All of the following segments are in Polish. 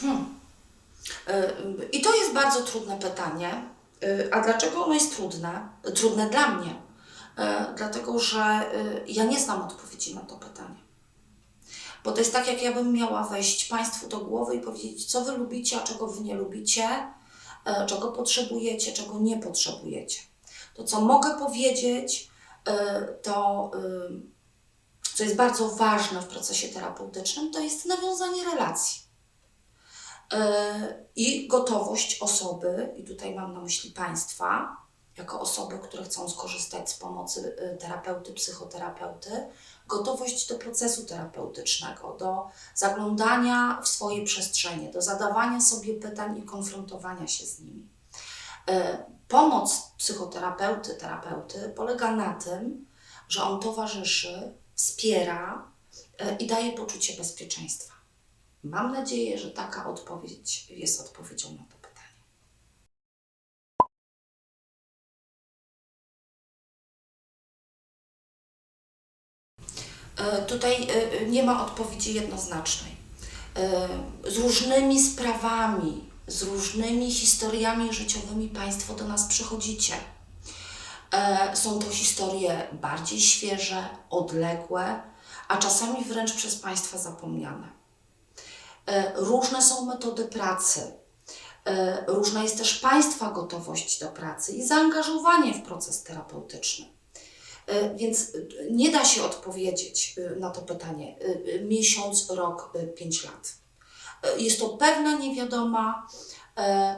Hmm. Y, I to jest bardzo trudne pytanie. Y, A dlaczego ono jest trudne? Trudne dla mnie. Y, Dlatego, że ja nie znam odpowiedzi na to pytanie. Bo to jest tak, jak ja bym miała wejść Państwu do głowy i powiedzieć, co Wy lubicie, a czego Wy nie lubicie, czego potrzebujecie, czego nie potrzebujecie. To, co mogę powiedzieć, to co jest bardzo ważne w procesie terapeutycznym, to jest nawiązanie relacji. Yy, I gotowość osoby, i tutaj mam na myśli Państwa, jako osoby, które chcą skorzystać z pomocy y, terapeuty, psychoterapeuty, gotowość do procesu terapeutycznego, do zaglądania w swoje przestrzenie, do zadawania sobie pytań i konfrontowania się z nimi. Yy, Pomoc psychoterapeuty, terapeuty polega na tym, że on towarzyszy, wspiera i daje poczucie bezpieczeństwa. Mam nadzieję, że taka odpowiedź jest odpowiedzią na to pytanie. E, Tutaj e, nie ma odpowiedzi jednoznacznej. E, Z różnymi sprawami, z różnymi historiami życiowymi Państwo do nas przychodzicie. Są to historie bardziej świeże, odległe, a czasami wręcz przez Państwa zapomniane. E, Różne są metody pracy. E, Różna jest też Państwa gotowość do pracy i zaangażowanie w proces terapeutyczny. E, Więc nie da się odpowiedzieć na to pytanie miesiąc, rok, pięć lat. Jest to pewna niewiadoma,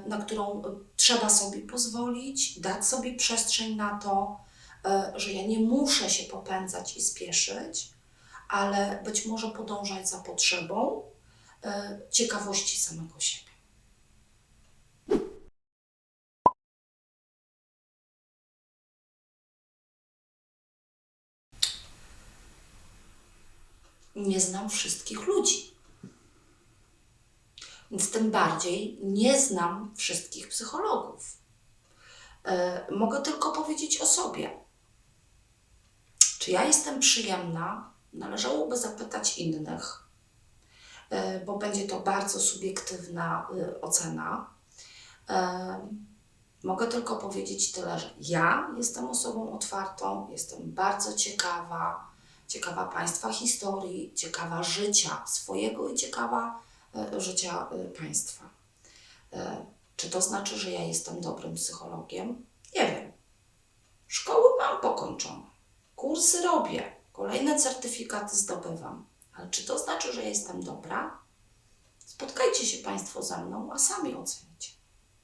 na którą trzeba sobie pozwolić, dać sobie przestrzeń na to, że ja nie muszę się popędzać i spieszyć, ale być może podążać za potrzebą, ciekawości samego siebie. Nie znam wszystkich ludzi. Więc tym bardziej nie znam wszystkich psychologów. E, mogę tylko powiedzieć o sobie. Czy ja jestem przyjemna? Należałoby zapytać innych e, bo będzie to bardzo subiektywna y, ocena. E, Mogę tylko powiedzieć tyle, że ja jestem osobą otwartą, jestem bardzo ciekawa, ciekawa Państwa historii, ciekawa życia swojego i ciekawa e, życia e, Państwa. E, Czy to znaczy, że ja jestem dobrym psychologiem? Nie wiem. Szkoły mam pokończone, kursy robię, kolejne certyfikaty zdobywam. Ale czy to znaczy, że jestem dobra? Spotkajcie się Państwo ze mną, a sami ocenicie.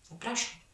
Zapraszam.